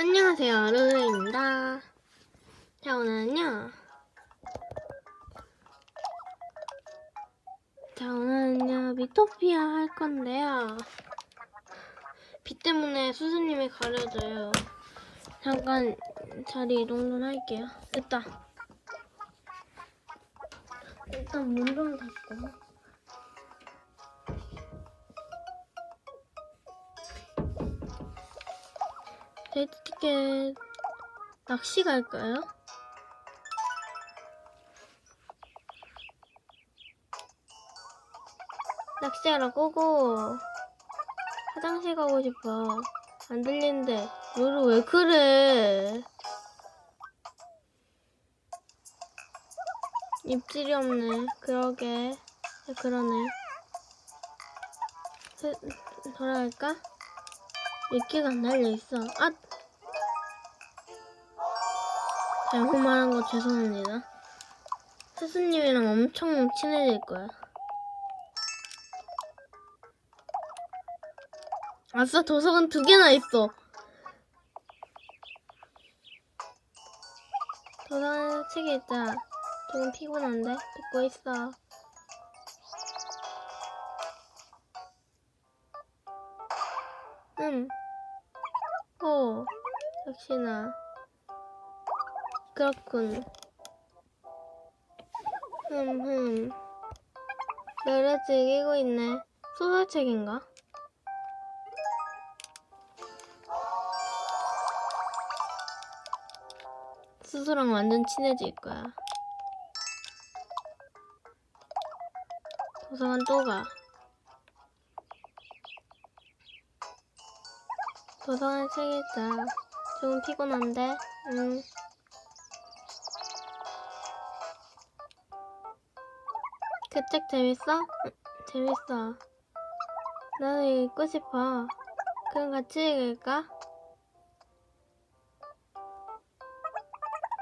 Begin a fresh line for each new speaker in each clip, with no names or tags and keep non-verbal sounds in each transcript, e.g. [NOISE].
안녕하세요, 루루입니다. 자, 오늘은요. 자, 오늘은요, 미토피아 할 건데요. 비 때문에 수수님이 가려져요. 잠깐 자리 이동 좀 할게요. 됐다. 일단 문 좀 닫고. 데이트 티켓 낚시 갈까요? 낚시하러 고고. 화장실 가고 싶어. 안 들리는데 루루 왜 그래? 입질이 없네. 그러게. 그러네. 세- 돌아갈까? 이끼가 안 달려있어. 아! 잘못 말한 거 죄송합니다. 스스님이랑 엄청 친해질 거야. 아싸 도서관 두 개나 있어. 도서관에 책이 있다. 조금 피곤한데? 듣고 있어 음. 오, 역시나. 그렇군. 흠흠. 노래 즐기고 있네. 소설책인가? 스스랑 완전 친해질 거야. 도서관 또 가. 도서관 책 읽자. 좀 피곤한데? 응. 그 책 재밌어? 응, 재밌어. 나도 읽고 싶어. 그럼 같이 읽을까?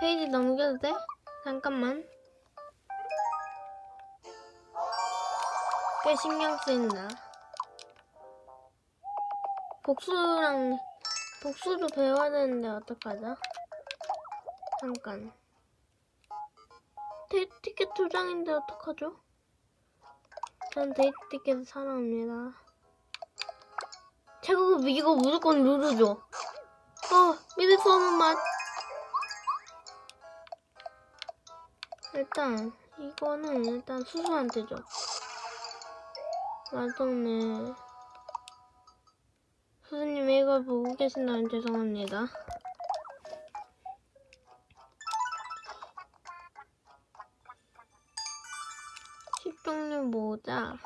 페이지 넘겨도 돼? 잠깐만. 꽤 신경 쓰인다. 복수랑 복수도 배워야 되는데 어떡하죠? 잠깐. 데이트 티켓 두 장인데 어떡하죠? 전 데이트 티켓을 사랑합니다. 제가 이거 무조건 누르죠. 어, 믿을 수 없는 맛. 일단 이거는 일단 수수한테 줘. 맛없네. 선생님이 이걸 보고 계신다면 죄송합니다. 십종류 모자.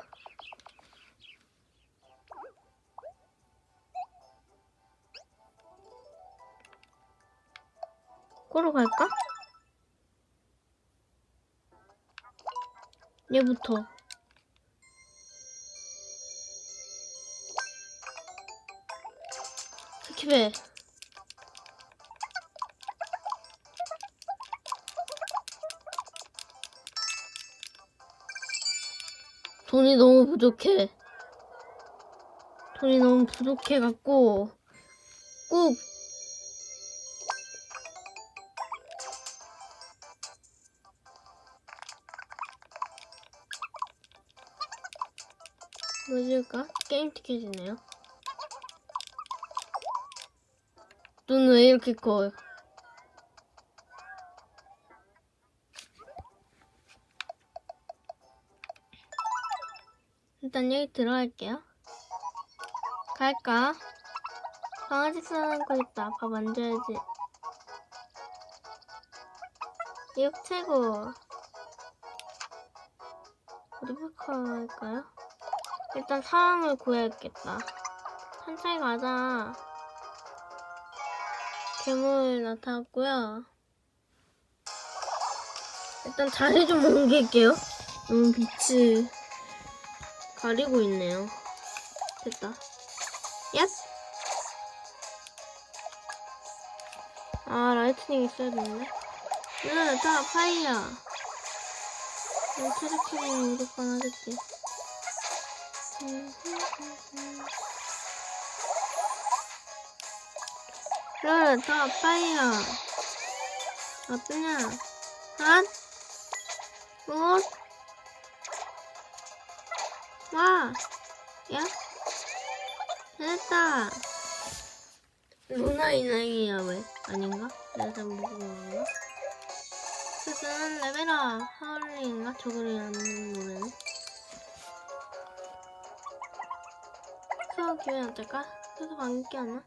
꼬로 갈까? 얘부터. 스킵해. 돈이 너무 부족해. 돈이 너무 부족해갖고, 꼭, 뭐 줄까? 게임 티켓이네요. 눈 왜 이렇게 커요? 일단 여기 들어갈게요. 갈까? 강아지 사랑고 싶다. 밥 만져야지. 이거 최고. 리베카 할까요? 일단 사람을 구해야겠다. 천천히 가자. 괴물 나타났고요. 일단 자리 좀 옮길게요. 너무 빛이 가리고 있네요. 됐다. 얍! 아, 라이트닝 있어야 되는데. 일로 나타나, 파이야. 트리키링 무조건 하겠지. 룰, 더, 파이어. 어떠냐? 한, 굿, 와, 야, 됐다. 루나 인형이야, 왜? 아닌가? 내가 잘못 본 건가? 스스는 레벨업, 하울링인가? 저거를 하는 노래는? 수업 기회 어떨까? 수업 안기 하나?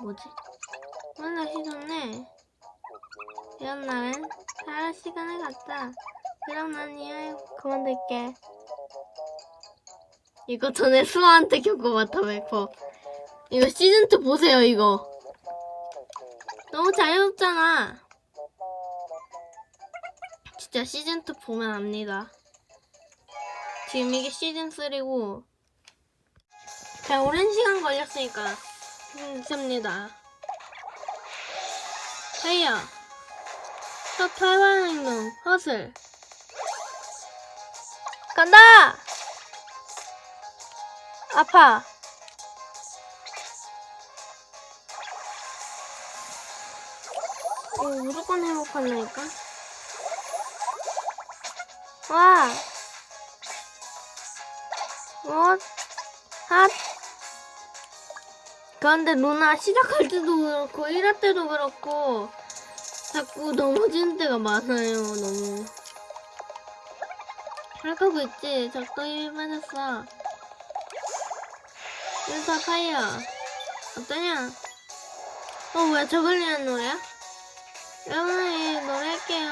뭐지? 오늘 날씨 좋네. 이런 날은 잘 시간을 갖다. 그럼 난 이만 그만둘게. 이거 전에 수아한테 겪어봤다, 웨퍼. 이거 시즌2 보세요, 이거. 너무 자유롭잖아. 진짜 시즌2 보면 압니다. 지금 이게 시즌3고, 자, 오랜 시간 걸렸으니까, 음, 씁니다. 헤이야. 첫 탈환 행동, 허슬. 간다! 아파. 어, 무조건 행복한다니까? 와! 뭐? 핫! 그런데 루나 시작할 때도 그렇고 1화 때도 그렇고 자꾸 넘어지는 때가 많아요 너무. 생각하고 있지? 적당히 맞았어. 일사 파이어 어떠냐? 어 뭐야 저걸리는 노래야? 여러분이 노래할게요.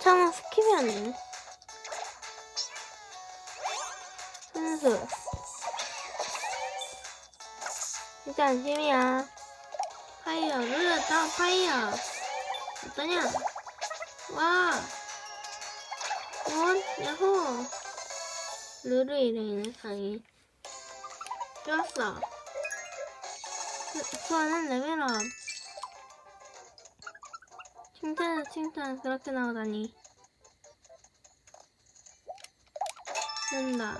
잠깐 스킵이 안 되네. 순수 진짜 안심이야. 파이어 눌렀다 파이어. 어떠냐? 와. 원, 야호. 르르 이름이네 상이. 좋았어. 수- 수아는 레벨업. 칭찬 칭찬. 그렇게 나오다니. 된다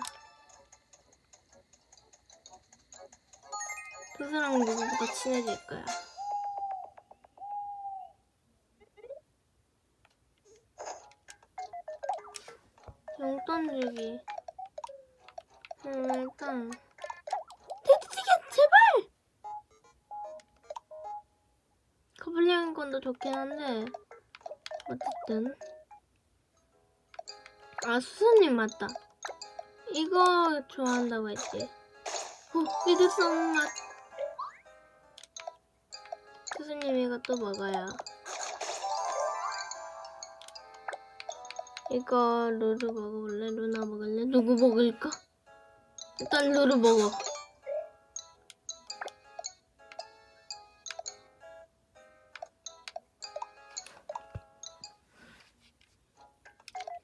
두 사람 누구보다 친해질 거야. 용돈 주기. 음, 일단 데이트티켓 제발! 커플링 건도 좋긴 한데 어쨌든. 아 수수님 맞다. 이거 좋아한다고 했지. 어 믿을 수 없는 맛 수수님 이것도 먹어요 이거 루루 먹어볼래? 루나 먹을래? 누구 먹을까? 일단 루루 먹어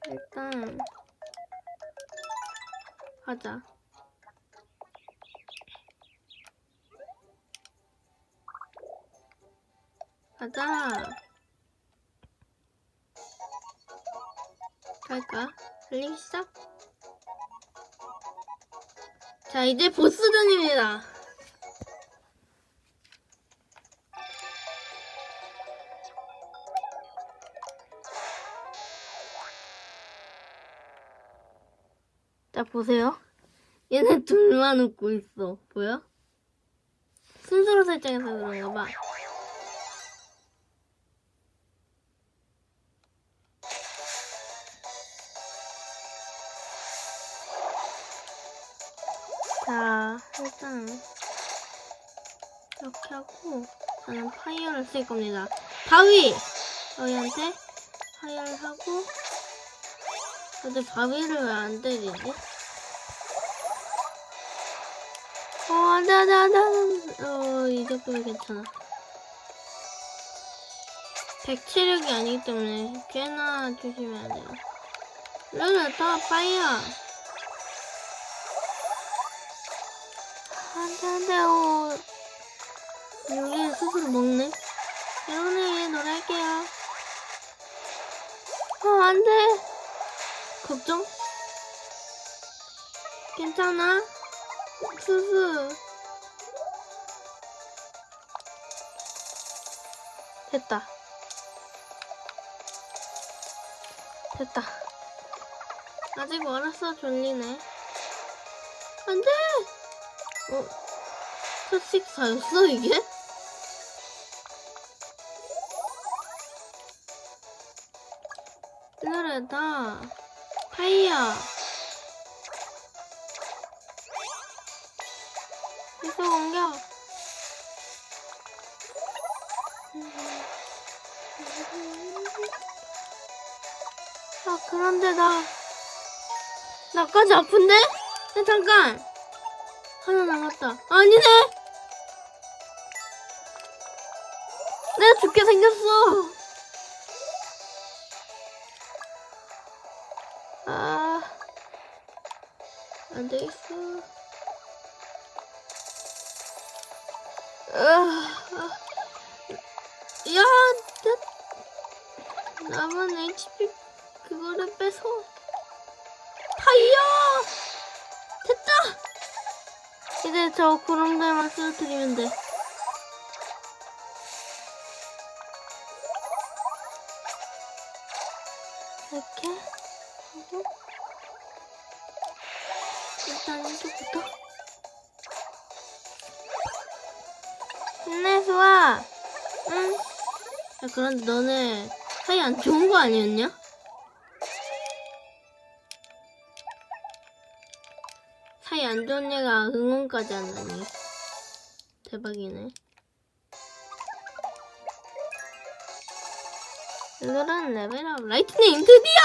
일단 하자. 가자. 갈까? 달리기 시작. 자, 이제 보스전입니다. 자, 보세요. 얘네 둘만 웃고 있어. 보여? 순서로 설정해서 그런가 봐. 자, 일단 이렇게 하고 저는 파이어를 쓸 겁니다. 바위! 바위한테 파이어를 하고 근데 바위를 왜 안 때리지? 어, 안 돼, 안 돼, 안 돼, 안 돼. 어, 이 정도면 괜찮아. 100체력이 아니기 때문에 꽤나 조심해야 돼요. 더 파이어! 안돼요. 여기 스스로 먹네. 여러분이 놀랄게요. 예, 어 아, 안돼. 걱정. 괜찮아? 수수. 됐다. 됐다. 아직 멀었어 졸리네. 안돼! 어, 첫식 사였어, 이게? 이거래다. 타이어. 계속 공격. 아, 그런데 나, 나까지 아픈데? 야, 잠깐! 하나 남았다. 아니네! 내가 죽게 생겼어! 아, 안 되겠어. 아, 아. 야, 나, 남은 HP 그거를 빼서 타이어. 이제 저 구름들만 쓰러뜨리면 돼. 이렇게 하고 일단 이쪽부터 힘내 수아 응? 야 그런데 너네 사이 안 좋은 거 아니었냐? 사이 안 좋은 애가 응원까지 한다니. 대박이네. 오늘은 레벨업 라이트닝 드디어!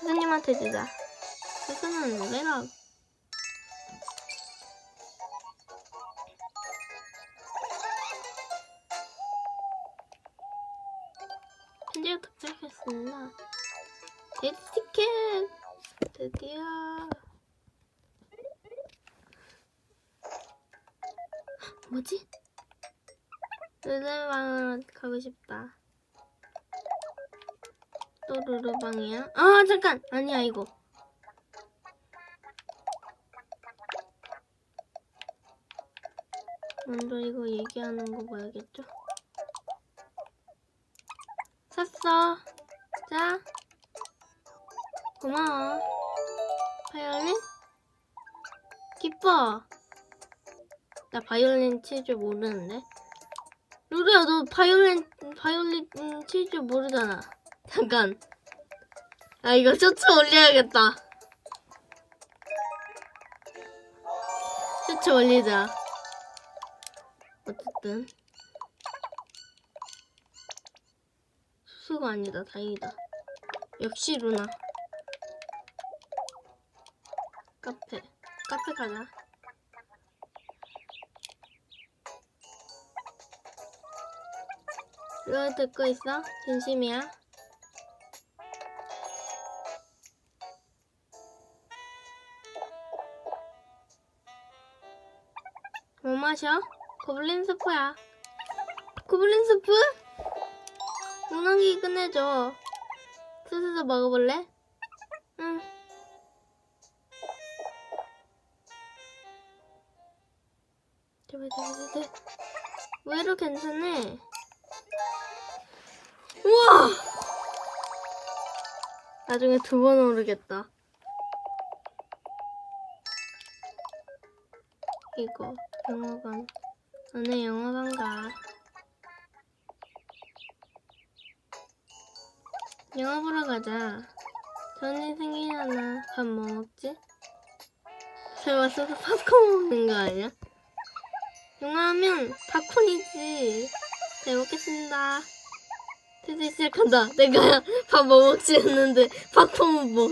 선생님한테 주자. 선생은 레벨업. 편지를 도착했습니다. 데이트 티켓 드디어 뭐지? 르르방으로 가고 싶다. 또 르르방이야? 아 잠깐 아니야 이거. 먼저 이거 얘기하는 거 봐야겠죠? 샀어. 자. 고마워. 바이올린? 기뻐. 나 바이올린 칠 줄 모르는데. 루루야, 너 바이올린, 바이올린 음, 칠줄 모르잖아. 잠깐. 아, 이거 쇼츠 올려야겠다. 쇼츠 올리자. 어쨌든. 수수가 아니다. 다행이다. 역시 루나. 카페. 카페 가자. 이거 듣고 있어? 진심이야? 뭐 마셔? 고블린 스프야. 고블린 스프? 운항기 끝내줘. 스스로 먹어볼래? 응. 제발 제발 제발. 의외로 괜찮네. 우와! 나중에 두 번 오르겠다. 이거 영화관. 너네 영화관 가. 영화 보러 가자. 전이 생일하나 밥 뭐 먹지? 설마 써서 팝콘 먹는 거 아니야? 영화하면 팝콘이지. 잘 먹겠습니다. 드디어 시작한다. 내가 [LAUGHS] 밥뭐 먹지 했는데 팝콘 먹,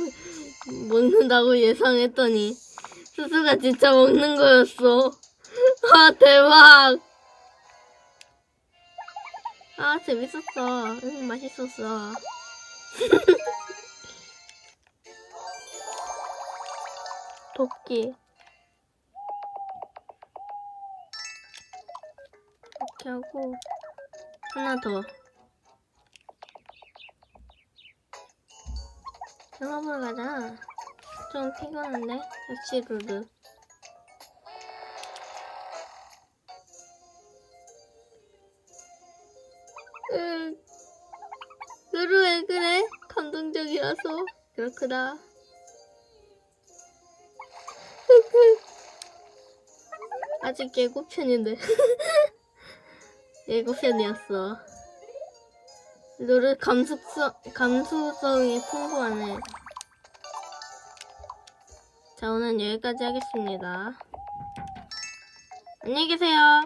먹는다고 예상했더니 수수가 진짜 먹는 거였어. [LAUGHS] 아 대박. 아 재밌었어. 응 맛있었어. [LAUGHS] 도끼. 이렇게 하고 하나 더. 영화 보러 가자. 좀 피곤한데? 역시 루루. 응. 루루 왜 그래? 감동적이라서 그렇구나. [LAUGHS] 아직 예고편인데. [LAUGHS] 예고편이었어. 루루 감수성, 감수성이 풍부하네. 자, 오늘 여기까지 하겠습니다. 안녕히 계세요.